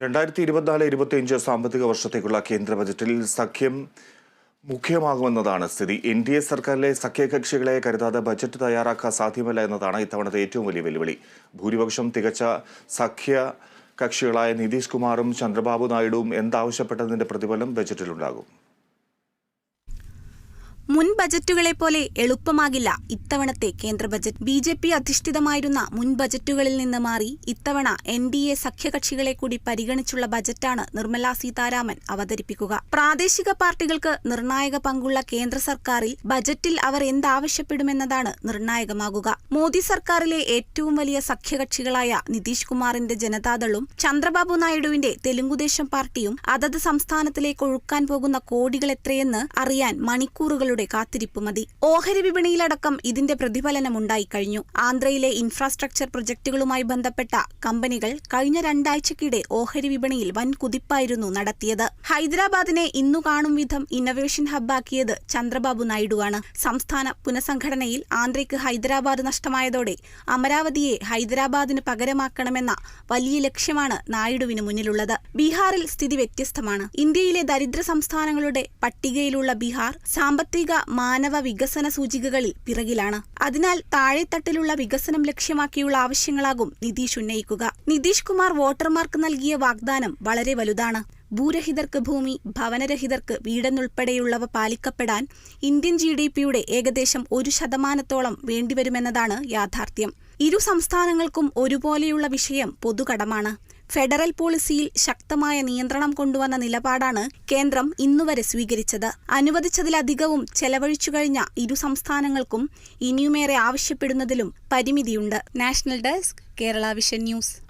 രണ്ടായിരത്തി ഇരുപത്തിനാല് ഇരുപത്തിയഞ്ച് സാമ്പത്തിക വർഷത്തേക്കുള്ള കേന്ദ്ര ബജറ്റിൽ സഖ്യം മുഖ്യമാകുമെന്നതാണ് സ്ഥിതി. എൻ ഡി എ സർക്കാരിലെ സഖ്യകക്ഷികളെ കരുതാതെ ബജറ്റ് തയ്യാറാക്കാൻ സാധ്യമല്ല എന്നതാണ് ഇത്തവണത്തെ ഏറ്റവും വലിയ വെല്ലുവിളി. ഭൂരിപക്ഷം തികച്ച സഖ്യ കക്ഷികളായ നിതീഷ് കുമാറും ചന്ദ്രബാബു നായിഡുവും എന്താവശ്യപ്പെട്ടതിന്റെ പ്രതിഫലം ബജറ്റിലുണ്ടാകും. മുൻ ബജറ്റുകളെ പോലെ എളുപ്പമാകില്ല ഇത്തവണത്തെ കേന്ദ്ര ബജറ്റ്. ബി ജെ പി അധിഷ്ഠിതമായിരുന്ന മുൻ ബജറ്റുകളിൽ നിന്ന് മാറി ഇത്തവണ എൻ ഡി എ സഖ്യകക്ഷികളെ കൂടി പരിഗണിച്ചുള്ള ബജറ്റാണ് നിർമ്മല സീതാരാമൻ അവതരിപ്പിക്കുക. പ്രാദേശിക പാർട്ടികൾക്ക് നിർണായക പങ്കുള്ള കേന്ദ്ര സർക്കാരിൽ ബജറ്റിൽ അവർ എന്താവശ്യപ്പെടുമെന്നതാണ് നിർണായകമാകുക. മോദി സർക്കാരിലെ ഏറ്റവും വലിയ സഖ്യകക്ഷികളായ നിതീഷ് കുമാറിന്റെ ജനതാദളും ചന്ദ്രബാബു നായിഡുവിന്റെ തെലുങ്കുദേശം പാർട്ടിയും അതത് സംസ്ഥാനത്തിലേക്ക് ഒഴുക്കാൻ പോകുന്ന കോടികൾ എത്രയെന്ന് അറിയാൻ മണിക്കൂറുകളുടെ കാത്തിരിപ്പ് മതി. ഓഹരി വിപണിയിലടക്കം ഇതിന്റെ പ്രതിഫലനമുണ്ടായി കഴിഞ്ഞു ആന്ധ്രയിലെ ഇൻഫ്രാസ്ട്രക്ചർ പ്രൊജക്ടുകളുമായി ബന്ധപ്പെട്ട കമ്പനികൾ കഴിഞ്ഞ രണ്ടാഴ്ചക്കിടെ ഓഹരി വിപണിയിൽ വൻ കുതിപ്പായിരുന്നു നടത്തിയത്. ഹൈദരാബാദിനെ ഇന്നു കാണും വിധം ഇന്നൊവേഷൻ ഹബ്ബാക്കിയത് ചന്ദ്രബാബു നായിഡുവാണ്. സംസ്ഥാന പുനഃസംഘടനയിൽ ആന്ധ്രയ്ക്ക് ഹൈദരാബാദ് നഷ്ടമായതോടെ അമരാവതിയെ ഹൈദരാബാദിന് പകരമാക്കണമെന്ന വലിയ ലക്ഷ്യമാണ് നായിഡുവിന് മുന്നിലുള്ളത്. ബീഹാറിൽ സ്ഥിതി വ്യത്യസ്തമാണ്. ഇന്ത്യയിലെ ദരിദ്ര സംസ്ഥാനങ്ങളുടെ പട്ടികയിലുള്ള ബീഹാർ സാമ്പത്തിക മാനവ വികസന സൂചികകളിൽ പിറകിലാണ്. അതിനാൽ താഴെത്തട്ടിലുള്ള വികസനം ലക്ഷ്യമാക്കിയുള്ള ആവശ്യങ്ങളാകും നിതീഷ് ഉന്നയിക്കുക. നിതീഷ് കുമാർ വോട്ടർമാർക്ക് നൽകിയ വാഗ്ദാനം വളരെ വലുതാണ്. ഭൂരഹിതർക്ക് ഭൂമി ഭവനരഹിതർക്ക് വീടെന്നുൾപ്പെടെയുള്ളവ പാലിക്കപ്പെടാൻ ഇന്ത്യൻ ജി ഡി പിയുടെ ഏകദേശം ഒരു ശതമാനത്തോളം വേണ്ടിവരുമെന്നതാണ് യാഥാർത്ഥ്യം. ഇരു സംസ്ഥാനങ്ങൾക്കും ഒരുപോലെയുള്ള വിഷയം പൊതുകടമാണ്. ഫെഡറൽ പോളിസിയിൽ ശക്തമായ നിയന്ത്രണം കൊണ്ടുവന്ന നിലപാടാണ് കേന്ദ്രം ഇന്നുവരെ സ്വീകരിച്ചത്. അനുവദിച്ചതിലധികവും ചെലവഴിച്ചു കഴിഞ്ഞ ഇരു സംസ്ഥാനങ്ങൾക്കും ഇനിയുമേറെ ആവശ്യപ്പെടുന്നതിലും പരിമിതിയുണ്ട്. National desk Kerala Vision News.